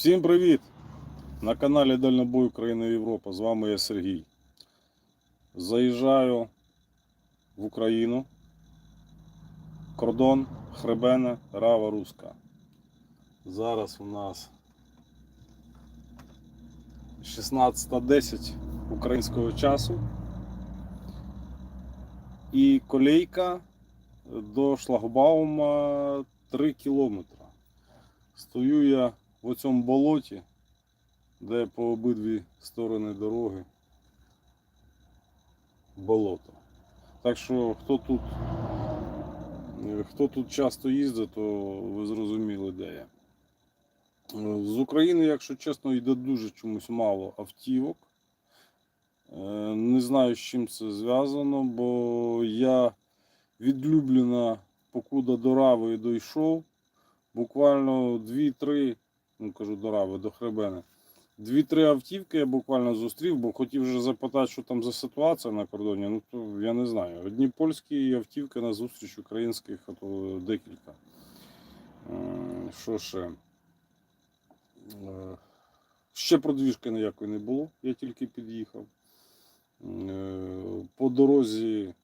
Всім привіт! На каналі Дальнобой Україна Європа. З вами я Сергій. Заїжджаю в Україну. Кордон, Хребена, Рава Руска. Зараз у нас 16.10 українського часу. І колейка до шлагбаума 3 кілометри. Стою я в цьому болоті, де по обидві сторони дороги болото. Так що хто тут, е, хто тут часто їздить, то ви зрозуміли, де я. Е, З України, якщо чесно, йде дуже чомусь мало автівок. Е, Не знаю, з чим це зв'язано, бо я від Любліна, покуда до Рави дійшов, буквально 2-3, ну кажу до Рави, до Хребена. Дві-три автівки я буквально зустрів, бо хотів вже запитати, що там за ситуація на кордоні. Ну то я не знаю. Одні польські автівки на зустріч українських, а то декілька. Е, Що ще? Е, Ще продвіжки ніякої не було, я тільки під'їхав. Е, По дорозі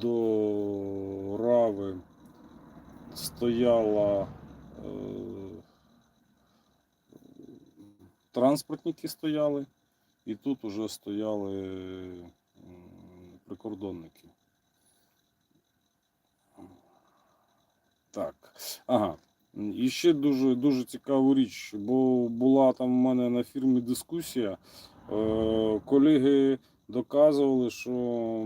до Рави стояла транспортники стояли, і тут уже стояли прикордонники. Так. Ага. І ще дуже, дуже цікаву річ, бо була там в мене на фірмі дискусія. Е, колеги доказували, що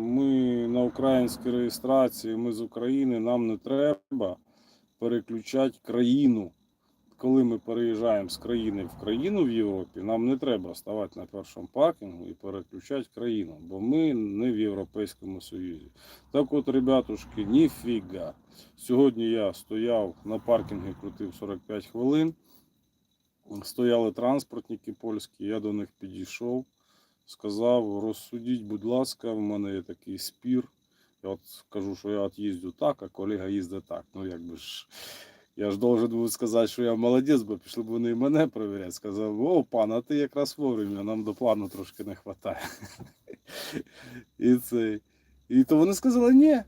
ми на українській реєстрації, ми з України, нам не треба переключати країну. Коли ми переїжджаємо з країни в країну в Європі, нам не треба ставати на першому паркінгу і переключати країну, бо ми не в Європейському Союзі. Так от, ребятушки, ніфіга. Сьогодні я стояв на паркінгу, крутив 45 хвилин. Стояли транспортники польські, я до них підійшов, сказав, розсудіть, будь ласка, в мене є такий спір. Я от кажу, що я от їздю так, а колега їздить так. Ну якби ж. Я ж должен був сказати, що я молодець, бо пішли б вони і мене перевіряти. Сказав, о, пан, а ти якраз вовремя, нам до плану трошки не вистачає. І це. І то вони сказали, ні.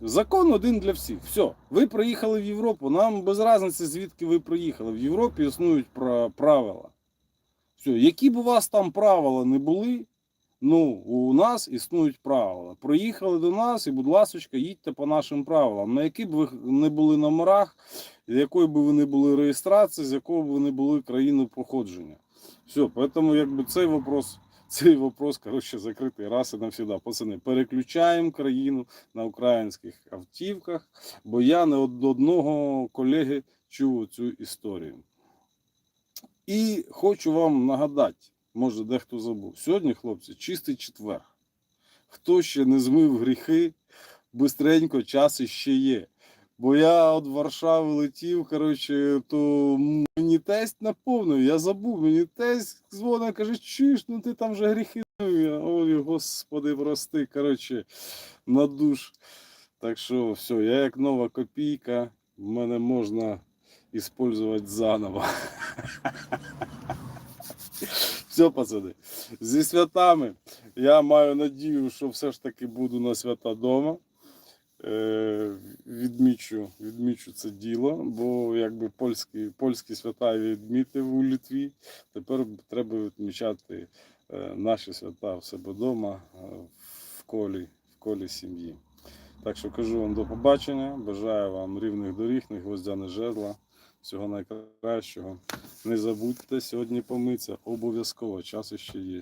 Закон один для всіх. Все, ви приїхали в Європу. Нам без різниці, звідки ви приїхали. В Європі існують пра- правила. Все, які б у вас там правила не були, ну, у нас існують правила. Приїхали до нас і, будь ласка, їдьте по нашим правилам. На які б ви не були номерах, з якої б ви не були реєстрації, з якого б ви не були країни походження. Все, поэтому якби цей вопрос, цей вопрос, коротше, закритий раз і навсегда. Пацани, переключаємо країну на українських автівках, бо я не од одного колеги чув цю історію. І хочу вам нагадати, може дехто забув. Сьогодні, хлопці, чистий четвер. Хто ще не змив гріхи, бистренько час іще є. Бо я від Варшави летів, коротше, то мені тесть наповнив, я забув, мені тесть дзвонить, каже, чуєш, ну ти там вже гріхи. Ой, господи, прости, коротше, на душ. Так що все, я як нова копійка, мене можна использовать заново. Все, пацани, зі святами. Я маю надію, що все ж таки буду на свята вдома. Е, відмічу, відмічу це діло, бо якби польські, польські свята відмітив у Литві. Тепер треба відмічати е, наші свята в себе вдома е, в колі, в колі сім'ї. Так що кажу вам до побачення. Бажаю вам рівних доріг, не гвоздя, не жезла. Всього найкращого. Не забудьте сьогодні помитися. Обов'язково час ще є.